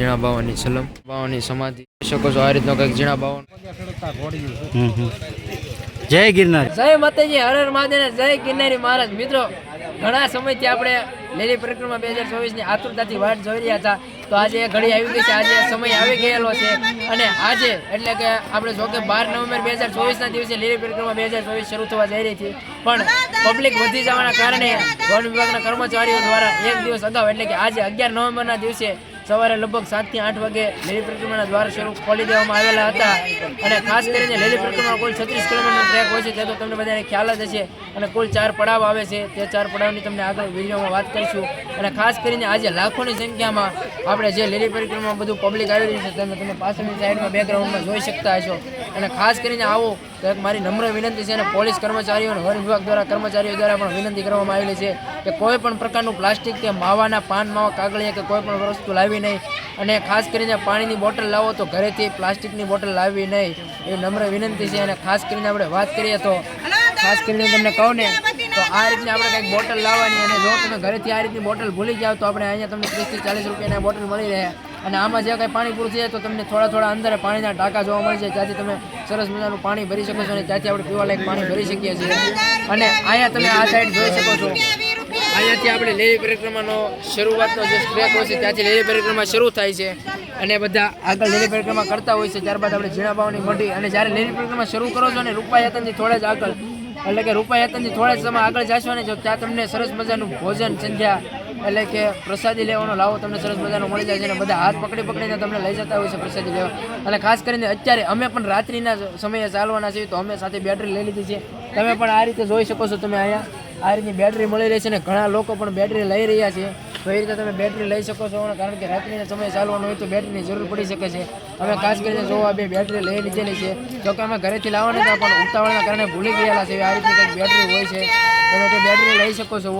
ઝીણા બાવાની સલમ બાવાની સમાધિ. શકો છો આ રીતનો કંઈક ઝીણા બાવન. જય ગિરનાર. જય માતાજી હર હર મહાદેવ જય ગિરનારી મહારાજ. મિત્રો ઘણા સમયથી આપણે લીલી પરિક્રમા બે હજાર ચોવીસની આતુરતાથી વાટ જોઈ રહ્યા હતા. તો આજે એ ઘડી આવી ગઈ છે. આજે સમય આવી ગયેલો છે. અને આજે એટલે કે આપણે જો કે બાર નવેમ્બર બે હજાર ચોવીસના દિવસે લીલી પરિક્રમા બે હજાર ચોવીસ શરૂ થવા જઈ રહી હતી. પણ પબ્લિક વધી જવાના કારણે વન વિભાગના કર્મચારીઓ દ્વારા એક દિવસ અગાઉ એટલે કે આજે અગિયાર નવેમ્બરના દિવસે સવારે લગભગ સાતથી આઠ વાગે લીલી પરિક્રમાના દ્વાર સ્વરૂપ ખોલી દેવામાં આવેલા હતા. અને ખાસ કરીને લીલી પરિક્રમા કુલ છત્રીસ કિલોમીટરનો ટ્રેક હોય છે, તે તો તમને બધાને ખ્યાલ જ હશે. અને કુલ ચાર પડાવ આવે છે, તે ચાર પડાવની તમને આગળ વિડીયોમાં વાત કરીશું. અને ખાસ કરીને આજે લાખોની સંખ્યામાં આપણે જે લીલી પરિક્રમા બધું પબ્લિક આવી રહ્યું છે તમે તમે પાછળની સાઈડમાં બેકગ્રાઉન્ડમાં જોઈ શકતા હશો. અને ખાસ કરીને આવો તો એક મારી નમ્ર વિનંતી છે અને પોલીસ કર્મચારીઓ અને વન વિભાગ દ્વારા કર્મચારીઓ દ્વારા પણ વિનંતી કરવામાં આવેલી છે કે કોઈ પણ પ્રકારનું પ્લાસ્ટિક કે માવાના પાન, માવા, કાગળિયા કે કોઈ પણ વસ્તુ લાવી નહીં અને ખાસ કરીને પાણીની બોટલ લાવો તો ઘરેથી પ્લાસ્ટિકની બોટલ લાવવી નહીં. એ નમ્ર વિનંતી છે અને ખાસ કરીને આપણે વાત કરીએ તો ખાસ કરીને તમને કહું ને, તો આ રીતની આપણે કંઈક બોટલ લાવવાની અને જો તમે ઘરેથી આ રીતની બોટલ ભૂલી જાઓ તો આપણે અહીંયા તમને ત્રીસથી ચાલીસ રૂપિયાની બોટલ મળી રહે. અને આમાં જે કંઈ પાણી પૂરું થઈ જાય તો તમને થોડા થોડા અંદર પાણીના ટાંકા જોવા મળે છે. ત્યાંથી તમે સરસ મજાનું પાણી ભરી શકો છો અને ત્યાંથી આપણે પીવા લાયક પાણી ભરી શકીએ છીએ. અને અહીંયા તમે આ સાઈડ જોઈ શકો છો. અહીંયાથી આપણે લેવી પરિક્રમાનો શરૂઆતનો જે ટ્રેક હોય છે, ત્યાંથી લેવી પરિક્રમા શરૂ થાય છે. અને બધા આગળ લેવી પરિક્રમા કરતા હોય છે ત્યારબાદ આપણે ઝીણા બાવની મઢી અને જ્યારે લેવી પરિક્રમા શરૂ કરો છો ને રૂપા યાતનથી થોડા જ આગળ, એટલે કે રૂપા યાતનથી થોડા જ સમય આગળ જશો ને, જો ત્યાં તમને સરસ મજાનું ભોજન, સંધ્યા એટલે કે પ્રસાદી લેવાનો લાવો, તમને સરસ મજાનો મળી જાય છે અને બધા હાથ પકડી પકડીને તમને લઈ જતા હોય છે પ્રસાદી લેવા. અને ખાસ કરીને અત્યારે અમે પણ રાત્રિના સમયે ચાલવાના છીએ તો અમે સાથે બેટરી લઈ લીધી છે. તમે પણ આ રીતે જોઈ શકો છો તમે અહીંયા. આ રીતની બેટરી મળી રહી છે અને ઘણા લોકો પણ બેટરી લઈ રહ્યા છે. તો એ રીતે તમે બેટરી લઈ શકો છો કારણ કે રાત્રિના સમયે ચાલવાનું હોય તો બેટરીની જરૂર પડી શકે છે. અમે ખાસ કરીને જોવા બે બેટરી લઈ લીધેલી છે, જો કે અમે ઘરેથી લાવવાની હતા, પણ ઉતાવળના કારણે ભૂલી ગયેલા છે. આ રીતની કંઈક બેટરી હોય છે તમે તે બેટરી લઈ શકો છો.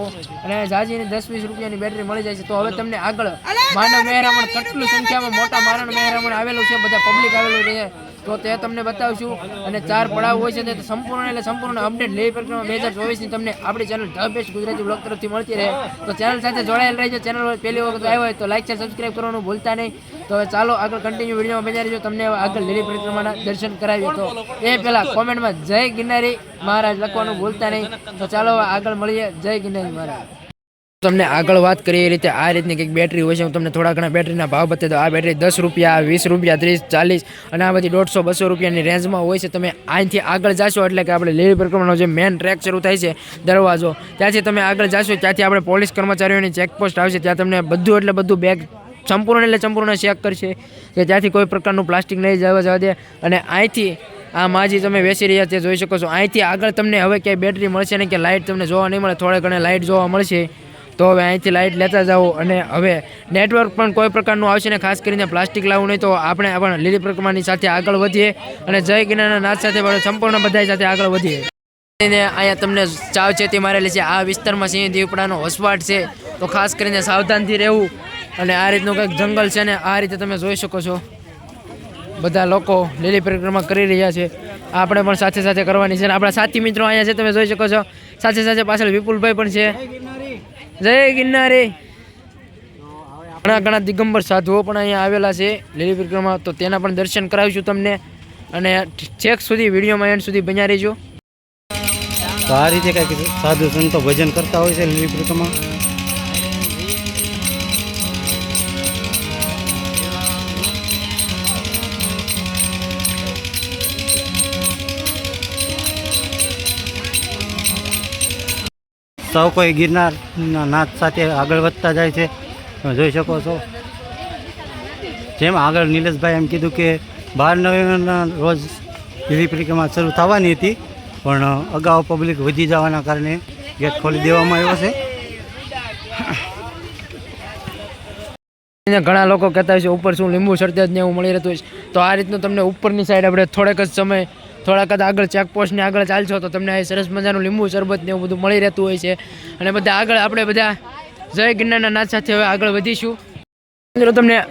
અને જાજીની દસ વીસ રૂપિયાની બેટરી મળી જાય છે. તો હવે તમને આગળ માનવ મહેરામણ કેટલું સંખ્યામાં મોટા માનવ મહેરામણ આવેલું છે, બધા પબ્લિક આવેલું છે. તો તે તમને બતાવશું. અને ચાર પડાવ હોય છે તે સંપૂર્ણ એટલે સંપૂર્ણ અપડેટ લેવી પરિક્રમા બે હજાર ચોવીસની તમને આપણી channel the best Gujarati blog તરફથી મળતી રહે. તો ચેનલ સાથે જોડાયેલ રહેજો. ચેનલ પહેલી વખત આવ્યો હોય તો લાઈક છે સબસ્ક્રાઈબ કરવાનું ભૂલતા નહીં. તો ચાલો આગળ કન્ટિન્યુ વિડીયોમાં બન્યા રહીજો તમને આગળ લીલી પરિક્રમાના દર્શન કરાવીએ તો. એ પહેલાં કોમેન્ટમાં જય ગિરનારી મહારાજ લખવાનું ભૂલતા નહીં. તો ચાલો આગળ મળીએ. જય ગિરનારી મહારાજ. તમને આગળ વાત કરીએ એ રીતે આ રીતની કંઈક બેટરી હોય છે, હું તમને થોડા ઘણા બેટરીના ભાવ બતાવી આ બેટરી દસ રૂપિયા, વીસ રૂપિયા, ત્રીસ, ચાલીસ અને આ બધી દોઢસો, બસો રૂપિયાની રેન્જમાં હોય છે. તમે અહીંથી આગળ જાશો એટલે કે આપણે લીલી પ્રક્રમણનો જે મેન ટ્રેક શરૂ થાય છે, દરવાજો, ત્યાંથી તમે આગળ જાશો, ત્યાંથી આપણે પોલીસ કર્મચારીઓની ચેકપોસ્ટ આવશે, ત્યાં તમને બધું એટલે બધું બેગ સંપૂર્ણ એટલે સંપૂર્ણ ચેક કરશે. કે ત્યાંથી કોઈ પ્રકારનું પ્લાસ્ટિક નહીં જવા જવા દે. અને અહીંથી આ માજી તમે બેસી રહ્યા તે જોઈ શકો છો. અહીંથી આગળ તમને હવે ક્યાંય બેટરી મળશે નહીં કે લાઇટ તમને જોવા નહીં મળે. થોડે ઘણે લાઇટ જોવા મળશે. તો હવે અહીંથી લાઇટ લેતા જાઓ અને હવે નેટવર્ક પણ કોઈ પ્રકારનું આવશે ને ખાસ કરીને પ્લાસ્ટિક લાવવું નહીં, તો આપણે પણ લીલી પ્રક્રમાની સાથે આગળ વધીએ અને જય કિનારના નાચ સાથે પણ સંપૂર્ણ બધા સાથે આગળ વધીએ. અહીંયા તમને ચાવ ચેતી મારેલી છે, આ વિસ્તારમાં સિંહ દીપડાનો વસવાટ છે, તો ખાસ કરીને સાવધાનથી રહેવું. અને આ રીતનું કંઈક જંગલ છે ને, આ રીતે તમે જોઈ શકો છો. બધા લોકો લીલી પરિક્રમા કરી રહ્યા છે. આપણે પણ સાથે સાથે કરવાની છે. અને આપણા સાથી મિત્રો અહીંયા છે, તમે જોઈ શકો છો. સાથે સાથે પાછળ વિપુલભાઈ પણ છે. જય ગિરનારી. ઘણા ઘણા દિગંબર સાધુઓ પણ અહીંયા આવેલા છે લીલી પરિક્રમા તો તેના પણ દર્શન કરાવીશું તમને. અને છેક સુધી વિડીયોમાં એન્ડ સુધી બન્યા રહેજો. તો આ રીતે કંઈક સાધુ સંતો ભજન કરતા હોય છે લીલી પરિક્રમા સૌ કોઈ ગિરનારના નાચ સાથે આગળ વધતા જાય છે. તમે જોઈ શકો છો. જેમ આગળ નિલેશભાઈ એમ કીધું કે બાર નવેમ્બરના રોજ લીલી પરિક્રમા શરૂ થવાની હતી, પણ અગાઉ પબ્લિક વધી જવાના કારણે ગેટ ખોલી દેવામાં આવ્યો છે. ઘણા લોકો કહેતા હોય છે, ઉપર શું લીંબુ શરબત ને એવું મળી રહેતું હોય છે. તો આ રીતનું તમને ઉપરની સાઈડ આપણે થોડેક જ સમય થોડાક જ આગળ ચેકપોસ્ટની આગળ ચાલશો તો તમને સરસ મજાનું લીંબુ, શરબત ને એવું બધું મળી રહેતું હોય છે. અને બધા આગળ, આપણે બધા જય ગિરનારના નાચ સાથે હવે આગળ વધીશું. મિત્રો, તમને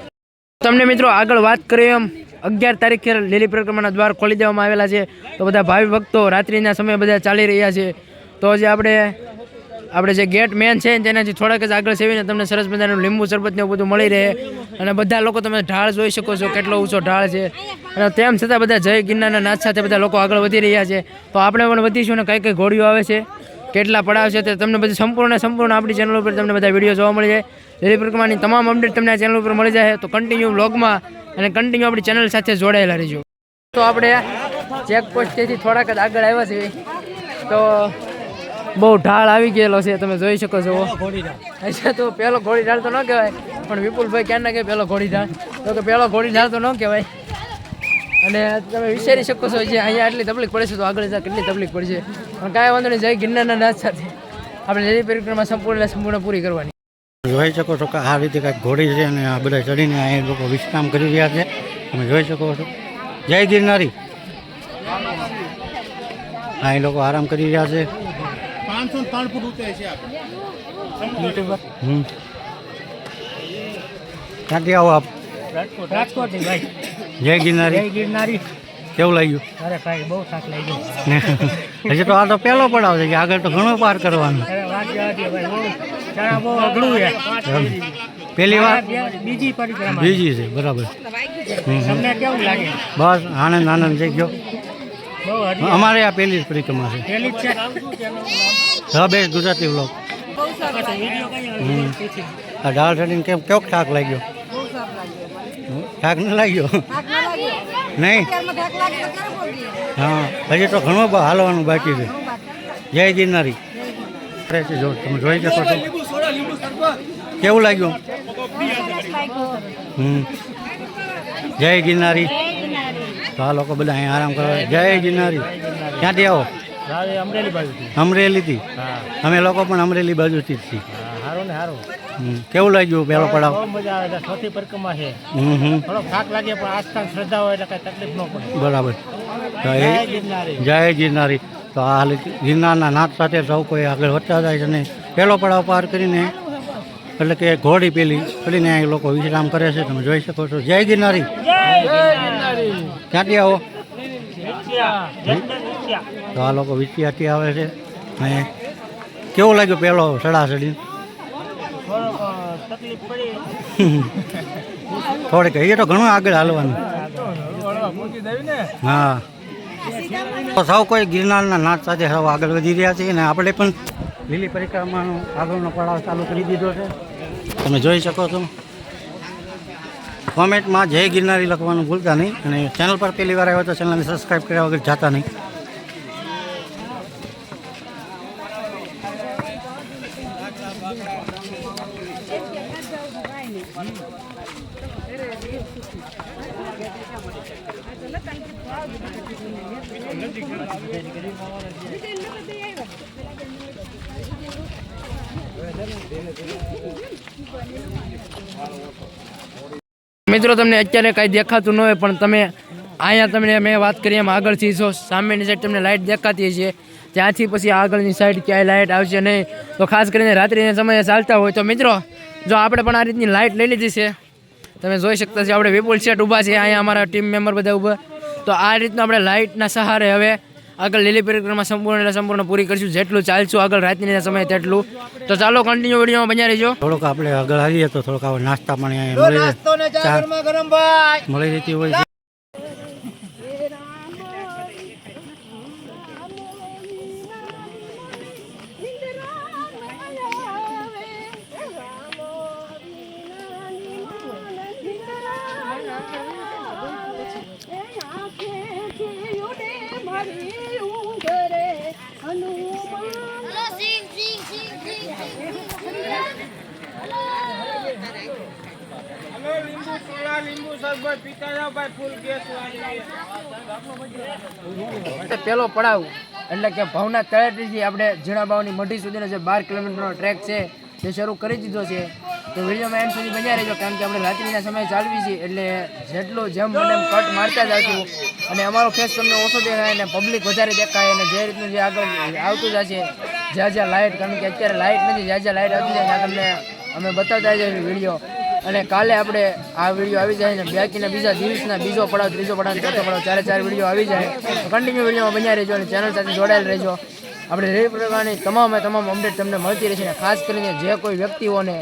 તમને મિત્રો આગળ વાત કરીએ એમ, અગિયાર તારીખે લીલી પરિક્રમાના દ્વાર ખોલી દેવામાં આવેલા છે. તો બધા ભાવિ ભક્તો રાત્રિના સમયે બધા ચાલી રહ્યા છે. તો જે આપણે આપણે જે ગેટ મેન છે તેનાથી થોડાક જ આગળ સેવીને તમને સરસ મજાનું લીંબુ, શરબત ને બધું મળી રહે. અને બધા લોકો તમે ઢાળ જોઈ શકો છો, કેટલો ઊંચો ઢાળ છે. અને તેમ છતાં બધા જય ગિરનારના નાચ સાથે બધા લોકો આગળ વધી રહ્યા છે. તો આપણે પણ વધીશું અને કઈ કઈ ઘોડીઓ આવે છે, કેટલા પડાવ છે તે તમને બધી સંપૂર્ણ સંપૂર્ણ આપણી ચેનલ ઉપર તમને બધા વીડિયો જોવા મળી જાય લીલી પ્રક્રમાની તમામ અપડેટ તમને આ ચેનલ ઉપર મળી જાય તો કન્ટિન્યુ બ્લોગમાં અને કન્ટિન્યુ આપણી ચેનલ સાથે જોડાયેલા રહેજો. તો આપણે ચેકપોસ્ટથી થોડાક જ આગળ આવ્યા છીએ. તો બહુ ઢાળ આવી ગયેલો છે તમે જોઈ શકો છો. અચ્છા તો પહેલો ઘોડી ઢાળ તો ન કહેવાય પણ વિપુલભાઈ ક્યાં ના કહે પહેલો ઘોડી ઢાળ. તો કે પહેલો ઘોડી ઢાળ તો ન કહેવાય. અને તમે વિચારી શકો છો જે અહીંયા આટલી તકલીફ પડે છે તો આગળ જતા કેટલી તકલીફ પડશે. પણ કાંઈ વાંધો નહીં જય ગિરનારના નાચ સાથે. આપણે લીલી પરિક્રમા સંપૂર્ણ સંપૂર્ણ પૂરી કરવાની. જોઈ શકો છો કે આ રીતે કાંઈક ઘોડી છે અને આ બધા ચડીને આ લોકો વિશ્રામ કરી રહ્યા છે. તમે જોઈ શકો છો. જય ગિરનારી. અહીં લોકો આરામ કરી રહ્યા છે. હમ ક્યાંથી આવો આપ? રાજકોટ ભાઈ. જય ગિરનારી. ગિરનારી. કેવું લાગ્યું? અરે ભાઈ બહુ થાક લાગ્યો. હજી તો આ તો પહેલો પડાવ છે કે આગળ તો ઘણો પાર કરવાનો. છે. પહેલી વાર? બીજી પરિક્રમા બીજી છે બરાબર. હમ હમ. તમને કેવું લાગે? બસ આનંદ આનંદ થઈ ગયો. અમારે આ પહેલી જ પરિક્રમા છે. પેલી જ છે. હા બે ગુજરાતી હમ. આ ઢાળ ચડીને કેમ કેવો થાક લાગ્યો? થાક ન લાગ્યો? નહીં. હા હજી તો ઘણું હાલવાનું બાકી છે. જય ગિરનારી. જો તમે જોઈ શકો છો. કેવું લાગ્યું. હમ. જય ગિરનારી. તો આ લોકો બધા અહીંયા આરામ કરવા. જય ગિરનારી. ક્યાંથી આવો? અમરેલી બાજુથી. અમરેલીથી? અમે લોકો પણ અમરેલી બાજુથી જ છીએ. સારું ને સારું કેવું લાગ્યું પેલો પડાવ? મજા આવે છે. ચોથી પરિક્રમા છે. હમ હમ. થોડો થાક લાગે પણ આસ્થા શ્રદ્ધા હોય એટલે કઈ તકલીફ ન પડે. બરાબર. તો ગિરનારી. જય ગિરનારી. તો આ ગિરનારના નાથ સાથે સૌ કોઈ આગળ વધતા જાય છે ને પહેલો પડાવ પાર કરીને એટલે કે ઘોડી પેલી કરીને અહીં લોકો વિશ્રામ કરે છે. તમે જોઈ શકો છો. જય ગિરનારી. ક્યાંથી આવો? તો આ લોકો વિછિયાથી આવે છે. અને કેવું લાગ્યું પહેલો સડા સડી તકલીફ પડી થોડીક એ તો ઘણું આગળ હાલવાનું. હા. તો સૌ કોઈ ગિરનારના નાચ સાથે સૌ આગળ વધી રહ્યા છે અને આપણે પણ લીલી પરિક્રમાનો આગળનો પડાવ ચાલુ કરી દીધો છે. તમે જોઈ શકો છો. કોમેન્ટમાં જય ગિરનારી લખવાનું ભૂલતા નહીં અને ચેનલ પર પહેલી વાર આવ્યો તો ચેનલને સબસ્ક્રાઈબ કર્યા વગર જાતા નહીં. મિત્રો, તમને અત્યારે કાંઈ દેખાતું ન હોય, પણ તમે અહીંયા તમને મેં વાત કરી, એમ આગળથી જો સામેની સાઈડ તમને લાઇટ દેખાતી છે ત્યાંથી પછી આગળની સાઈડ ક્યાંય લાઇટ આવશે નહીં. તો ખાસ કરીને રાત્રિના સમયે ચાલતા હોય તો મિત્રો, જો આપણે પણ આ રીતની લાઇટ લઈ લીધી છે, તમે જોઈ શકતા છો, આપણે વિપુલ શેઠ ઊભા છે, અહીંયા અમારા ટીમ મેમ્બર બધા ઊભા. તો આ રીતનું આપણે લાઇટના સહારે હવે આગળ લીલી પરિક્રમા સંપૂર્ણ એટલે સંપૂર્ણ પૂરી કરીશું. જેટલું ચાલશું આગળ રાતની સમયે તેટલું. તો ચાલો કન્ટિન્યુ વિડીયોમાં બન્યા રહીજો. થોડોક આપણે આગળ આવીએ તો થોડોક આવો નાસ્તા પાણી મળી જાય મળી જતી હોય પેલો પડાવ. એટલે કે ભાવના તળેટીથી આપણે ઝીણાબાવની મઢી સુધીનો જે બાર કિલોમીટરનો ટ્રેક છે, તે શરૂ કરી દીધો છે. તો વિડીયોમાં એમ સુધી બન્યા રહેજો, કારણ કે આપણે રાત્રિના સમયે ચાલવી છીએ એટલે જેટલું જેમ મને એમ કટ મારતા જ અને અમારો ફેસ તમને ઓછો દેખાય અને પબ્લિક વધારે દેખાય અને જે રીતનું જે આગળ આવતું જશે, જ્યાં જ્યાં લાઇટ કારણ કે અત્યારે લાઇટ નથી, જ્યાં જ્યાં લાઇટ આવતી જાય ત્યાં તમને અમે બતાવતા જઈએ વીડિયો. અને કાલે આપણે આ વીડિયો આવી જાય ને બાકીના બીજા દિવસના બીજો પડાવ, ત્રીજો પડાવ ચોથો પડાવ, ચારે ચાર વીડિયો આવી જાય. કન્ટિન્યુ વિડીયોમાં બન્યા રહેજો અને ચેનલ સાથે જોડાયેલ રહેજો. આપણે રેલી પ્રકારની તમામે તમામ અપડેટ તમને મળતી રહેશે અને ખાસ કરીને જે કોઈ વ્યક્તિઓને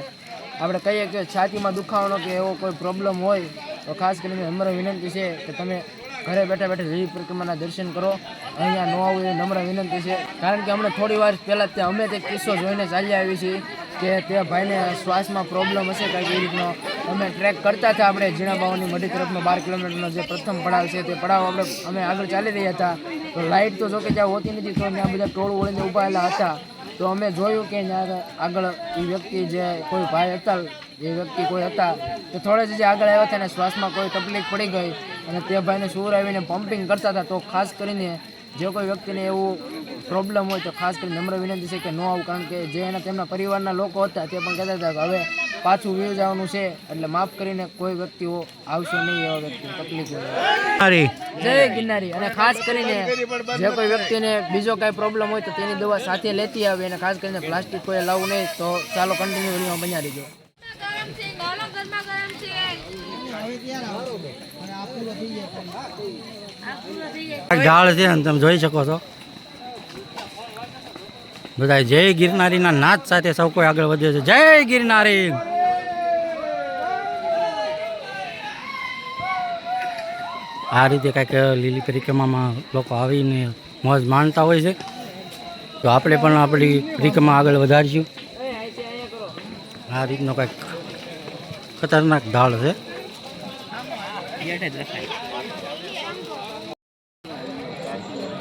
આપણે કહીએ કે છાતીમાં દુખાવાનો કે એવો કોઈ પ્રોબ્લેમ હોય, તો ખાસ કરીને અમારો વિનંતી છે કે તમે ઘરે બેઠા બેઠા લીલી પરિક્રમાના દર્શન કરો. અહીંયા ન આવું એ નમ્ર વિનંતી છે. કારણ કે હમણાં થોડી વાર પહેલાં ત્યાં અમે તે કિસ્સો જોઈને ચાલી આવી છીએ. કે તે ભાઈને શ્વાસમાં પ્રોબ્લેમ હશે કંઈક એ રીતનો. અમે ટ્રેક કરતા હતા આપણે ઝીણા બાવાની મઢી તરફનો બાર કિલોમીટરનો જે પ્રથમ પડાવ છે તે પડાવ આપણે, અમે આગળ ચાલી રહ્યા હતા. તો લાઇટ તો જોકે ત્યાં હોતી નથી, તો ત્યાં બધા ટોળું વળીને ઉભાયેલા હતા. તો અમે જોયું કે આગળ એ વ્યક્તિ જે કોઈ ભાઈ હતા જે વ્યક્તિ કોઈ હતા, તો થોડે જ જે આગળ આવ્યા હતા અને શ્વાસમાં કોઈ તકલીફ પડી ગઈ. અને તે ભાઈને સૂર આવીને પમ્પિંગ કરતા હતા. તો ખાસ કરીને જે કોઈ વ્યક્તિને એવું પ્રોબ્લેમ હોય તો ખાસ કરીને નમ્ર વિનંતી છે કે ન આવું કારણ કે જે એના તેમના પરિવારના લોકો હતા તે પણ કહેતા હતા કે હવે પાછું વીર જવાનું છે એટલે માફ કરીને કોઈ વ્યક્તિઓ આવશે નહીં એવા વ્યક્તિ તકલીફ જય ગિરનારી અને ખાસ કરીને જે કોઈ વ્યક્તિને બીજો કાંઈ પ્રોબ્લેમ હોય તો તેની દવા સાથે લેતી આવે અને ખાસ કરીને પ્લાસ્ટિક કોઈ લાવવું નહીં તો ચાલો કન્ટિન્યુ વિડીયોમાં બન્યા રહીજો. ગરમ છે. ઢાળ છે ને તમે જોઈ શકો છો. બધા જય ગિરનારીના નાચ સાથે સૌ કોઈ આગળ વધે છે. જય ગિરનારી. આ રીતે કાંઈક લીલી પરિક્રમામાં લોકો આવીને મોજ માણતા હોય છે. તો આપણે પણ આપણી પરિક્રમા આગળ વધારીશું. આ રીતનો કાંઈક ખતરનાક ઢાળ છે.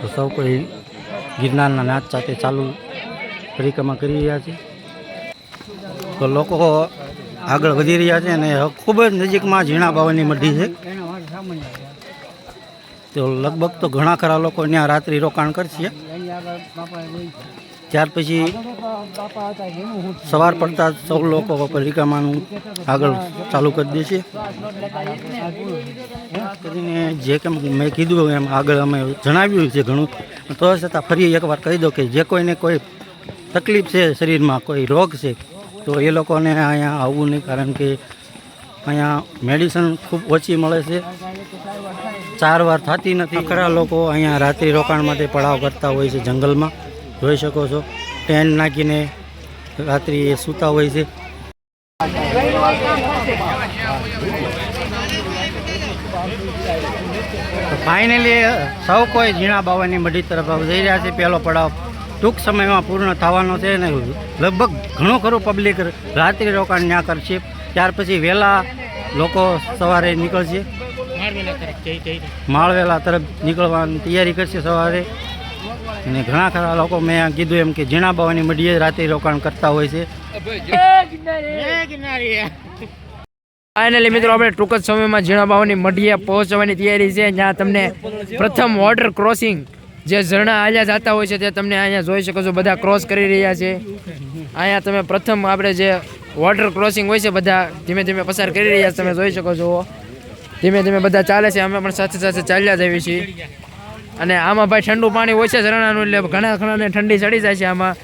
તો સૌ કોઈ ગિરનારના નાચ સાથે ચાલુ પરિક્રમા કરી રહ્યા છે. તો લોકો આગળ વધી રહ્યા છે અને ખૂબ જ નજીકમાં ઝીણા બાવાની મઢી છે. તો લગભગ તો ઘણા ખરા લોકો ત્યાં રાત્રિ રોકાણ કરશે. ત્યાર પછી સવાર પડતા સૌ લોકો પરિક્રમાનું આગળ ચાલુ કરી દે છે. કરીને જે કેમ મેં કીધું એમ આગળ અમે જણાવ્યું છે ઘણું. તો છતાં ફરી એકવાર કહી દો કે જે કોઈને કોઈ તકલીફ છે શરીરમાં, કોઈ રોગ છે, તો એ લોકોને અહીંયા આવવું નહીં કારણ કે અહીંયા મેડિસિન ખૂબ ઓછી મળે છે. ચાર વાર થતી નથી. ખરા લોકો અહીંયા રાત્રિ રોકાણ માટે પડાવ કરતા હોય છે જંગલમાં. જોઈ શકો છો. ટેન્ટ નાખીને રાત્રિ એ સૂતા હોય છે. ફાઇનલી સૌ કોઈ ઝીણા બાવાની મઢી તરફ જઈ રહ્યા છે. પહેલો પડાવ ટૂંક સમયમાં પૂર્ણ થવાનો છે અને લગભગ ઘણું ખરું પબ્લિક રાત્રિ રોકાણ ત્યાં કરશે. ત્યાર પછી વહેલા લોકો સવારે નીકળશે. માળવેલા તરફ નીકળવાની તૈયારી કરશે સવારે. અને ઘણા ખરા લોકો મેં કીધું એમ કે ઝીણા બાવાની મઢીએ રાત્રે રોકાણ કરતા હોય છે. ફાઇનલી મિત્રો, આપણે ટૂંક જ સમયમાં ઝીણા બાવાની મઢીએ પહોંચવાની તૈયારી છે. જ્યાં તમને પ્રથમ વોટર ક્રોસિંગ જે ઝરણા આલ્યા જતા હોય છે તે તમને અહીંયા જોઈ શકો છો. બધા ક્રોસ કરી રહ્યા છે. અહીંયા તમે પ્રથમ આપણે જે વોટર ક્રોસિંગ હોય છે, બધા ધીમે ધીમે પસાર કરી રહ્યા છે. તમે જોઈ શકો છો. ધીમે ધીમે બધા ચાલે છે. અમે પણ સાથે સાથે ચાલ્યા જઈએ છીએ. અને આમાં ભાઈ ઠંડુ પાણી હોય છે ઝરણાનું એટલે ઘણા ઘણાને ઠંડી ચડી જાય છે આમાં.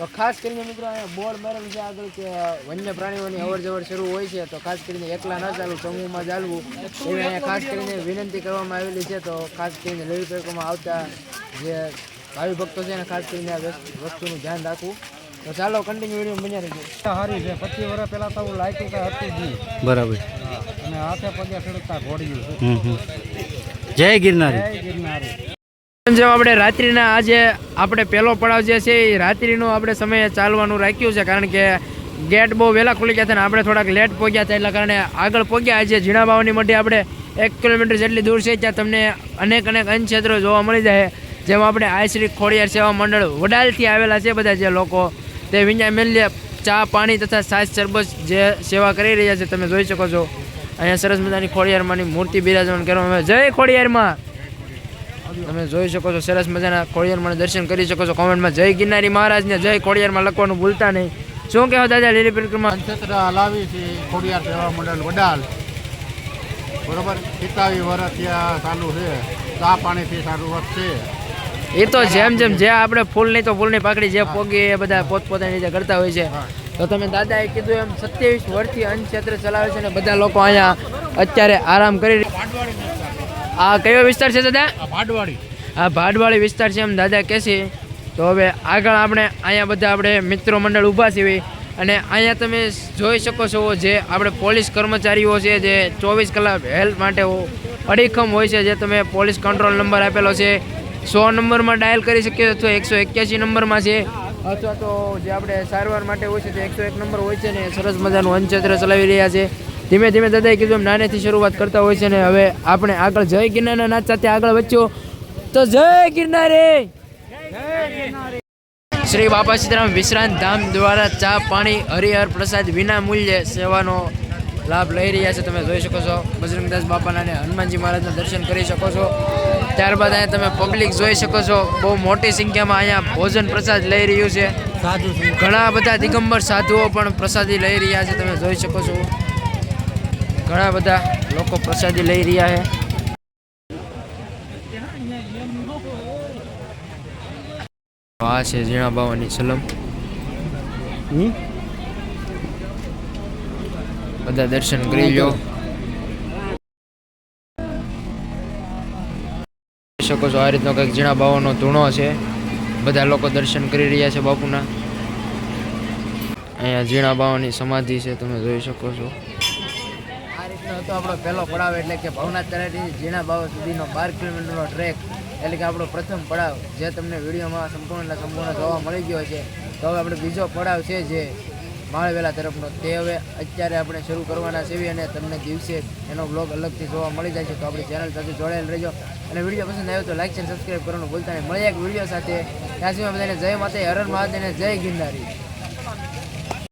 તો ખાસ કરીને મિત્રો અહીંયા બોર્ડ મારેલું છે આગળ કે વન્ય પ્રાણીઓની અવર જવર શરૂ હોય છે તો ખાસ કરીને એકલા ન ચાલવું સમૂહમાં ચાલવું એવી અહીંયા ખાસ કરીને વિનંતી કરવામાં આવેલી છે. તો ખાસ કરીને લેવી પેકોમાં આવતા જે ભાવિ ભક્તો છે એને ખાસ કરીને આ વસ્તુનું ધ્યાન રાખવું. તો ચાલો કન્ટિન્યુ વીડિયો બન્યા રહેજો સારી છે. પચીસ વર્ષ પહેલાં તો હું લાયકું કાંઈ હતું જ. નહીં બરાબર અને હાથે પગે ખેડૂતા ઘોડ્યું જય ગિરનારી. જેમ આપણે રાત્રિના આજે આપણે પહેલો પડાવ જે છે એ રાત્રિનો આપણે સમય ચાલવાનું રાખ્યું છે કારણ કે ગેટ બહુ વહેલા ખુલી ગયા હતા ને આપણે થોડાક લેટ પહોંચ્યા હતા એટલા કારણે આગળ પહોંચ્યા આજે ઝીણાબાવાની મઢી આપણે એક કિલોમીટર જેટલી દૂર છે ત્યાં તમને અનેક અનેક ક્ષેત્રો જોવા મળી જાય. જેમાં આપણે આયશ્રી ખોડિયાર સેવા મંડળ વડાલથી આવેલા છે બધા જે લોકો. તે વિંજા મેલ્ય ચા, પાણી તથા સાસ સરબત જે સેવા કરી રહ્યા છે તમે જોઈ શકો છો. અહીંયા સરસ મજાની ખોડિયારમાંની મૂર્તિ બિરાજમાન કરવામાં આવે જય ખોડિયારમાં! તમે જોઈ શકો છો સરસ મજાના ખોડિયારમાં દર્શન કરી શકો છો કોમેન્ટમાં. જય ગિરનારી મહારાજને જય ખોડિયારમાં લખવાનું ભૂલતા નહીં. શું કહેવા દાદા લીલી પરિક્રમા નક્ષત્ર હલાવી છે ખોડિયાર સેવા મંડળ વડાલ. બરોબર? સિત્તાવી વર્ષ ત્યાં ચાલુ છે. ચા પાણીથી શરૂઆત છે. એ તો જેમ જેમ જે આપણે ફૂલ નહીં તો ફૂલની પાકડી જે પોગી એ બધા પોતપોતાની રીતે કરતા હોય છે. તો તમે દાદાએ કીધું એમ સત્યાવીસ વર્ષથી અન્ન ક્ષેત્ર ચલાવે છે અને બધા લોકો અહીંયા અત્યારે આરામ કરી આ કયો વિસ્તાર છે દાદા? આ ભાડવાડી. આ ભાડવાળી વિસ્તાર છે એમ દાદા કહે છે. તો હવે આગળ આપણે અહીંયા બધા આપણે મિત્રો મંડળ ઊભા છીએ અને અહીંયા તમે જોઈ શકો છો જે આપણે પોલીસ કર્મચારીઓ છે જે ચોવીસ કલાક હેલ્પ માટે અડીખમ હોય છે જે તમે પોલીસ કંટ્રોલ નંબર આપેલો છે. સો નંબરમાં ડાયલ કરી શકીએ અથવા એકસો એક્યાસી નંબરમાં છે. અથવા તો જે આપણે સારવાર માટે હોય છે તે એકસો એક નંબર હોય છે ને સરસ મજાનું અન્નક્ષેત્ર ચલાવી રહ્યા છે. ધીમે ધીમે દાદાએ કીધું એમ નાનેથી શરૂઆત કરતા હોય છે ને હવે આપણે આગળ જય ગિરનારના નાચ સાથે આગળ વધ્યો. તો જય ગિરનારે! શ્રી બાપા સીતારામ વિશ્રાંત ધામ દ્વારા ચા, પાણી, હરિહર પ્રસાદ વિના મૂલ્યે સેવાનો લાભ લઈ રહ્યા છે તમે જોઈ શકો છો. બજરંગદાસ બાપાના અને હનુમાનજી મહારાજના દર્શન કરી શકો છો. ત્યારબાદ અહીંયા તમે પબ્લિક જોઈ શકો છો બહુ મોટી સંખ્યામાં અહીંયા ભોજન પ્રસાદ લઈ રહ્યું છે. સાધુ ઘણા બધા દિગંબર સાધુઓ પણ પ્રસાદી લઈ રહ્યા છે તમે જોઈ શકો છો. ઘણા બધા લોકો પ્રસાદી લઈ રહ્યા છે. આ છે ઝીણા બાવાની સલમ. હમ? બધા દર્શન કરી લો શકો છો આ રીતનો કંઈક ઝીણા બાવાનો ધૂણો છે. બધા લોકો દર્શન કરી રહ્યા છે બાપુના. અહીંયા ઝીણા બાવાની સમાધિ છે, તમે જોઈ શકો છો. આ રીતનો હતો આપણો પહેલો પડાવ, એટલે કે ભવનાથ તળાટી ઝીણા બાવા સુધીનો બાર કિલોમીટરનો ટ્રેક, એટલે કે આપણો પ્રથમ પડાવ, જે તમને વિડીયોમાં સંપૂર્ણ સંપૂર્ણ જોવા મળી ગયો છે. તો હવે આપણે બીજો પડાવ છે જે માળવેલા તરફનો તે હવે અત્યારે આપણે શરૂ કરવાના છીએ અને તમને દિવસે એનો બ્લોગ અલગથી જોવા મળી જાય છે તો આપણી ચેનલ સાથે જોડાયેલ રહેજો. અને વીડિયો પસંદ આવ્યો તો લાઇક છે સબસ્ક્રાઈબ કરવાનું ભૂલતા નહીં. મળીએ એક વીડિયો સાથે. ત્યાં સુધી બધાને જય માતા હરણ મહાદેવને જય ગિરનારી.